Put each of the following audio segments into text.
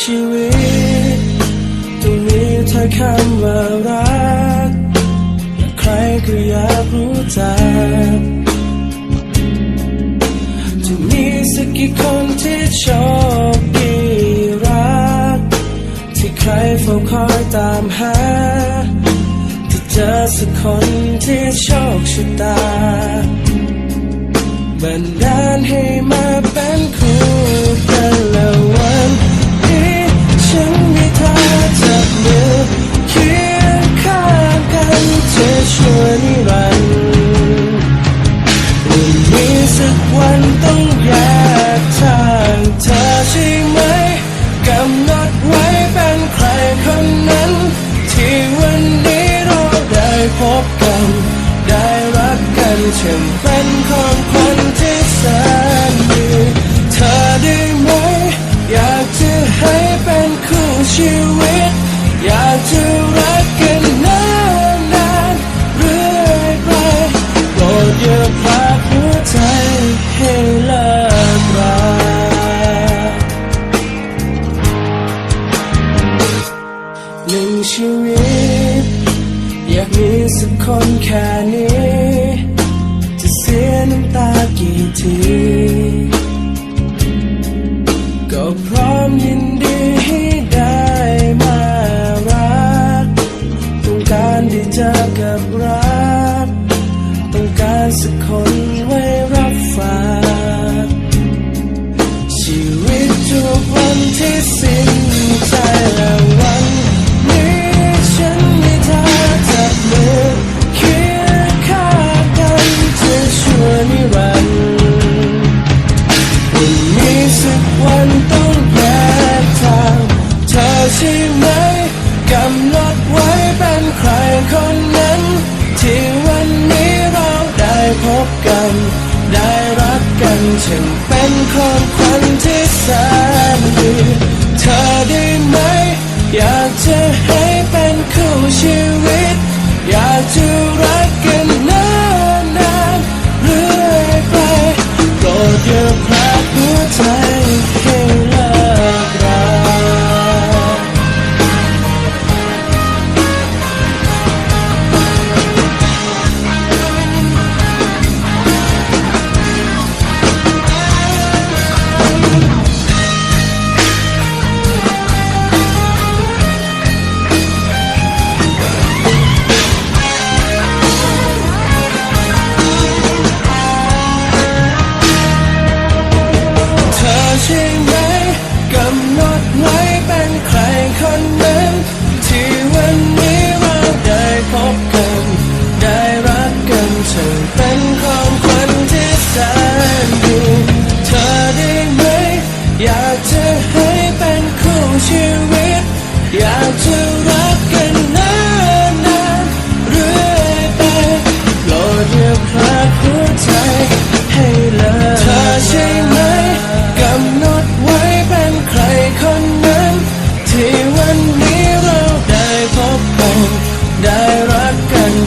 ชีวิตต้องมีถ้อคำว่ารักและใครก็อยากรู้จักจะมีสักกี่คนที่โชคดีรัก ที่ใครเฝ้าคอยตามหาที่เจอสักคนที่โชคชะตาบันดาลให้มา ชีวิต อยากจะรักกันนานนานเรื่อยไปโปรดอย่าพลาดหัวใจให้เลิกราหนึ่งชีวิต อยากมีสักคนแค่นี้ จะเสียน้ำตากี่ที ก็พร้อมยินดี เจอกับเรา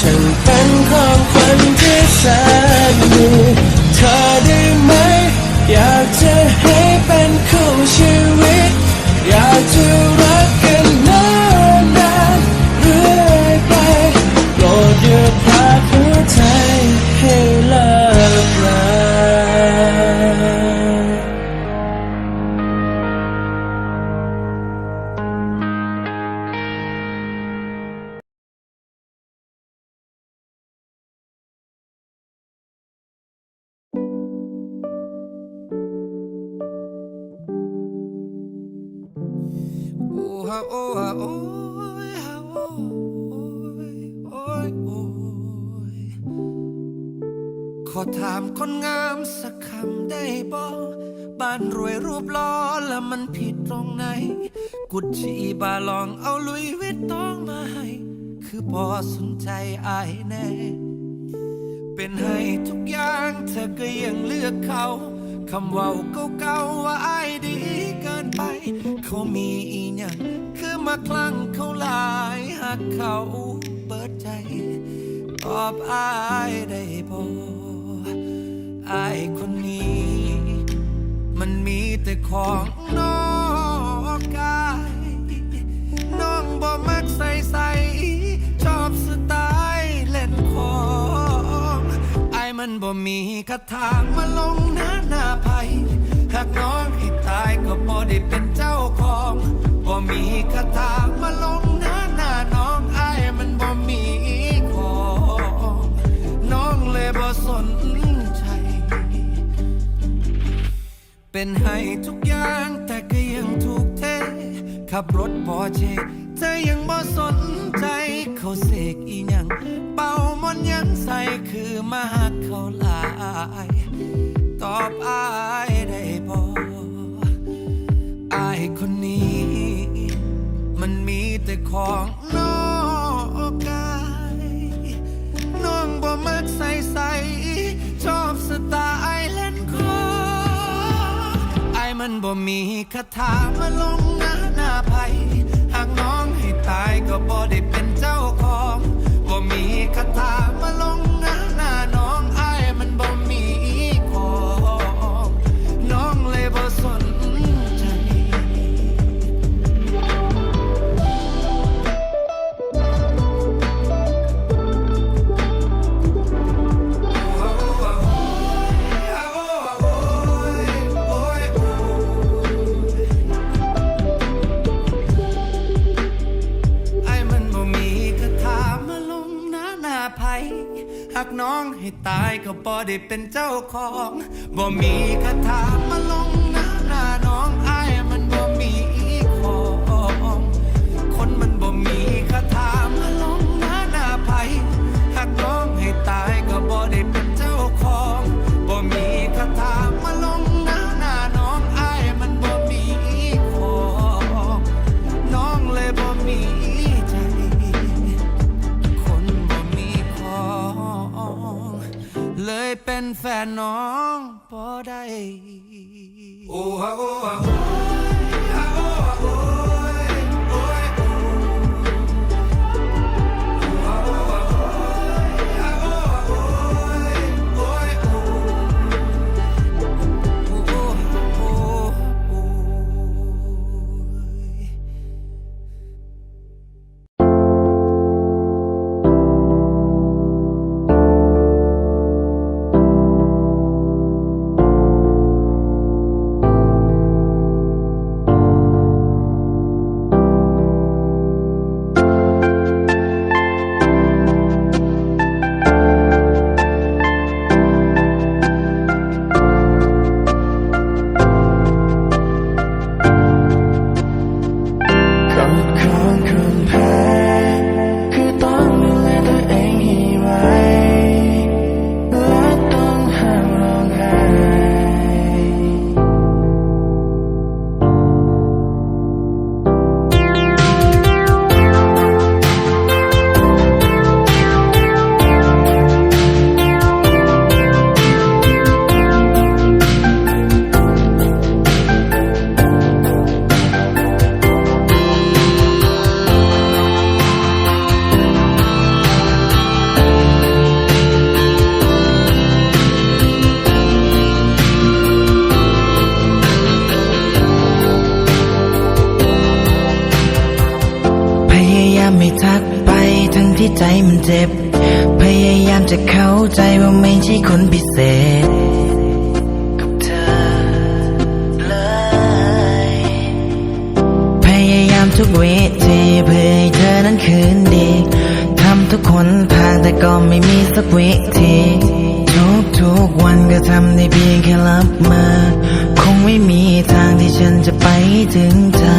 ฉันเป็นของขวัญที่แสน ฮะโอฮะโอยฮะโอยโอยโอยขอถามคนงามสักคำได้บ่บ้านรวยรูปล่อแล้วมันผิดตรงไหน กุชชี่บาลองเอาลุยวิตตองมาให้ คือพอสนใจอายแน่ เป็นให้ทุกอย่างเธอก็ยังเลือกเขา คำว่าเก่าๆว่าอายดีเกินไป เขามีอีหยังคือมาคลั่งเขาหลายหักเขาเปิดใจ ตอบอายได้บ่อายคนนี้ มันมีแต่ของนอกกายใส่ใส่ชอบสไตล์เล่นของ มันบ่มีคาถามาลงหน้าหน้าภัยหากน้องให้ตายก็บ่ได้เป็นเจ้าของบ่มีคาถามาลงหน้าหน้าน้องไอ้มันบ่มีของน้องเลยบ่สนใจ เป็นให้ทุกอย่างแต่ก็ยังถูกเท ขับรถปอเชเธอยังบ่สนใจเขาเสกอีหยัง เป่ามนยังใส่คือมา เขาหลายตอบอายได้บ่อายคนนี้ มันมีแต่ของนอกกายน้องบ่มักใส่ใส่ชอบสไตล์เล่นขอไอมันบ่มีคาถามาลงหน้าหน้าภัยหากน้องให้ตายก็บ่ได้เป็นเจ้าของบ่มีคาถามาลง อ้ ได้เป็นเจ้าของบ่มีคาถามาลง เพยายามจะเข้าใจว่าไม่ใช่คนพิเศษกับเธอเลย พยายามทุกเวทีเพื่อให้เธอนั้นคืนดีทำทุกคนทางแต่ก็ไม่มีสักวิธีทุกทุกวันก็ทำได้เพียงแค่รับมา คงไม่มีทางที่ฉันจะไปถึงเธอ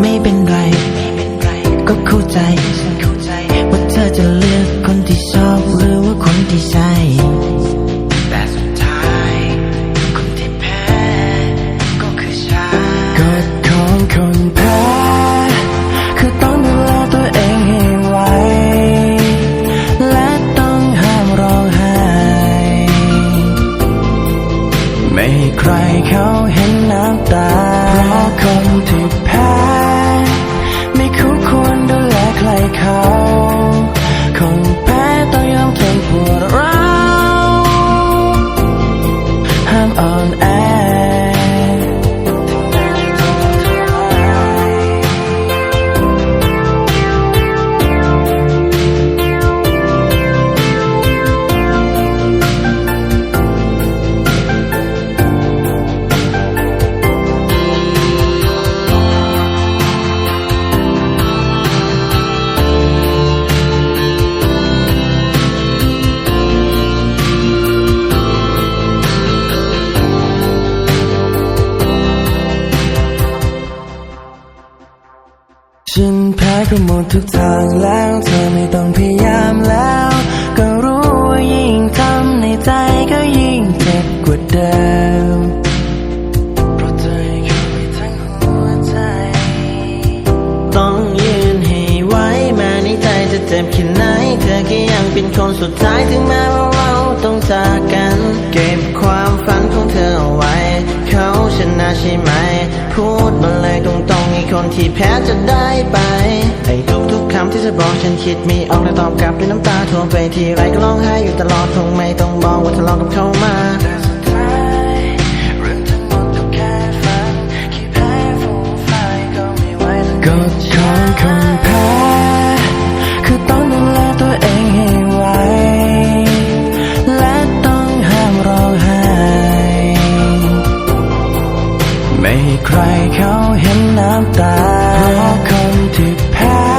ไม่เป็นไร ก็เข้าใจ ก็หมดทุกทางแล้ว เธอไม่ต้องพยายามแล้ว ก็รู้ว่ายิ่งทำในใจก็ยิ่งเจ็บกว่าเดิมเพราะเธอเข้าไปทั้งหัวใจ ต้องยืนให้ไหวแม้ในใจจะเจ็บแค่ไหน เธอก็ยังเป็นคนสุดท้ายถึงแม้ว่าเราต้องจากกัน เก็บความฝันของเธอเอาไว้ ชนะใช่ไหม พูดมาเลยตรงๆให้คนที่แพ้จะได้ไป ไอ้ทุกๆคำที่เธอบอกฉันคิดมีออกและตอบกลับด้วยน้ำตาท่วมไปทีไรก็ร้องไห้อยู่ตลอดคงไม่ต้องบอกว่าทะเลาะกับเขามาแต่สุดท้ายเรื่องทั้งหมดก็แค่ฝันขี้แพ้ฟูมไฟก็ไม่ไหวกดขอคนแพ้ ไม่ใครเขาเห็นน้ำตาเพราะคนที่แพ้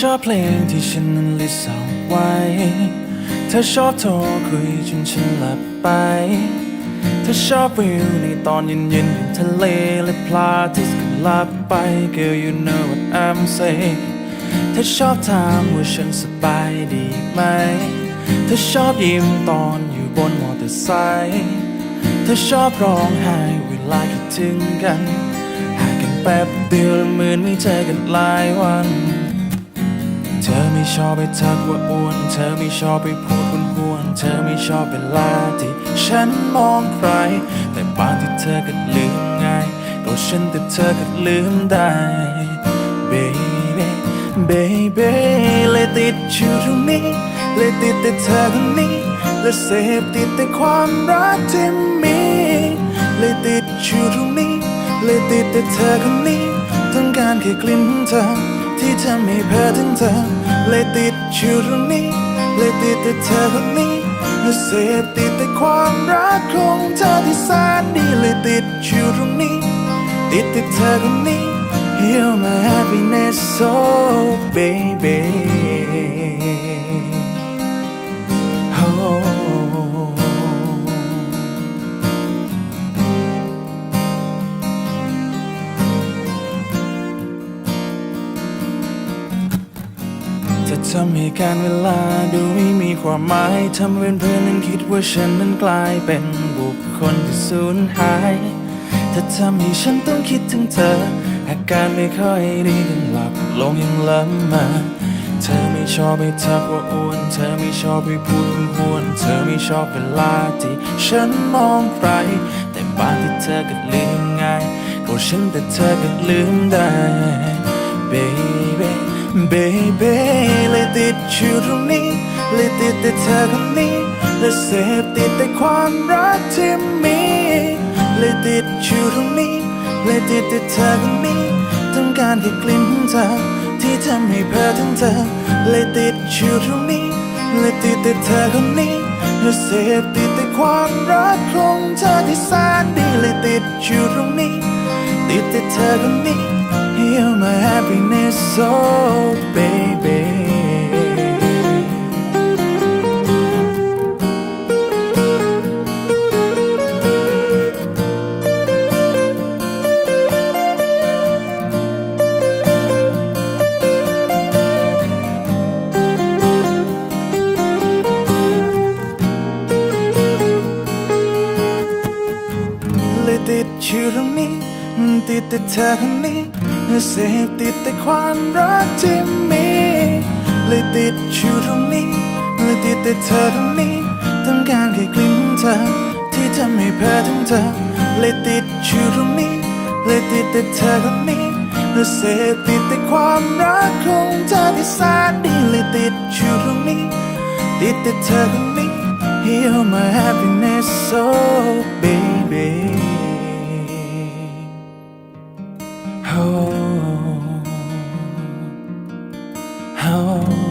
ชอบเพลงที่ฉันนั้นลิสเอาไว้ เธอชอบโทรคุยจนฉันหลับไป เธอชอบวิวในตอนเย็นๆอยู่ทะเลและพลาที่สหลับไป Girl you know what I'm saying เธอชอบถามว่าฉันสบายดีไหม เธอชอบยิ้มตอนอยู่บนมอเตอร์ไซค์เธอชอบร้องไห้เวลาคิดถึงกันห่างกันแป๊บเดียวเหมือนไม่เจอกันหลายวัน ธอไม่ชอบไปทักว่าอ้วน เธอไม่ชอบไปพูดหุนหวน เธอไม่ชอบเวลาที่ฉันมองใคร แต่บางที่เธอก็ลืมง่ายตัวฉันแต่เธอก็ลืมได้ baby baby เลยติดอยู่ตรงนี้ เลยติดแต่เธอคนนี้ และเสพติดแต่ความรักที่มี เลยติดอยู่ตรงนี้ เลยติดแต่เธอคนนี้ ต้องการแค่กลิ่นของเธอ ที่ทำให้เพ้อถึงเธอเลยติดอยู่ตรงนี้เลยติดแต่เธอคนนี้และเสพติดแต่ความรักของเธอที่แสนดีเลยติดอยู่ตรงนี้ ติดแต่เธอคนนี้ You're my happiness oh baby ทำให้การเวลาดูไม่มีความหมายทำเป็นเพื่อนนั้นคิดว่าฉันนั้นกลายเป็นบุคคลที่สูญหายถ้าทำให้ฉันต้องคิดถึงเธอ อาการไม่ค่อยดีกันหลับลงยังล้ำมาเธอไม่ชอบไปทักว่าอ้วน เธอไม่ชอบไปพูดหวน เธอไม่ชอบเวลาที่ฉันมองใคร แต่บางที่เธอก็ลืมง่ายก็ฉันแต่เธอก็ลืมได้ baby baby เลยติดอยู่ตรงนี้เลยติดแต่เธอคนนี้และเสพติดแต่ความรักที่มีเลยติดอยู่ตรงนี้เลยติดแต่เธอคนนี้ต้องการแค่กลิ่นของเธอที่ทำให้เพ้อถึงเธอเลยติดอยู่ตรงนี้เลยติดแต่เธอคนนี้และเสพติดแต่ความรักของเธอที่แสนดีเลยติดอยู่ตรงนี้ติดแต่เธอคนนี้ You're my happiness so baby เลยติดอยู่ตรงนี้ติดแต่เธ อคนนี้เสพติดแต่ความรักที่มีเลยติดอยู่ตรงนี้เลยติดแต่เธอคนนี้ ต้องการแค่กลิ่นของเธอ ที่ทำให้เพ้อถึงเธอเลยติดอยู่ตรงนี้เลยติดแต่เธอคนนี้และเสพติดแต่ความรักของเธอที่แสนดีเลยติดอยู่ตรงนี้ติดแต่เธอคนนี้ You're my happiness so baby home. home.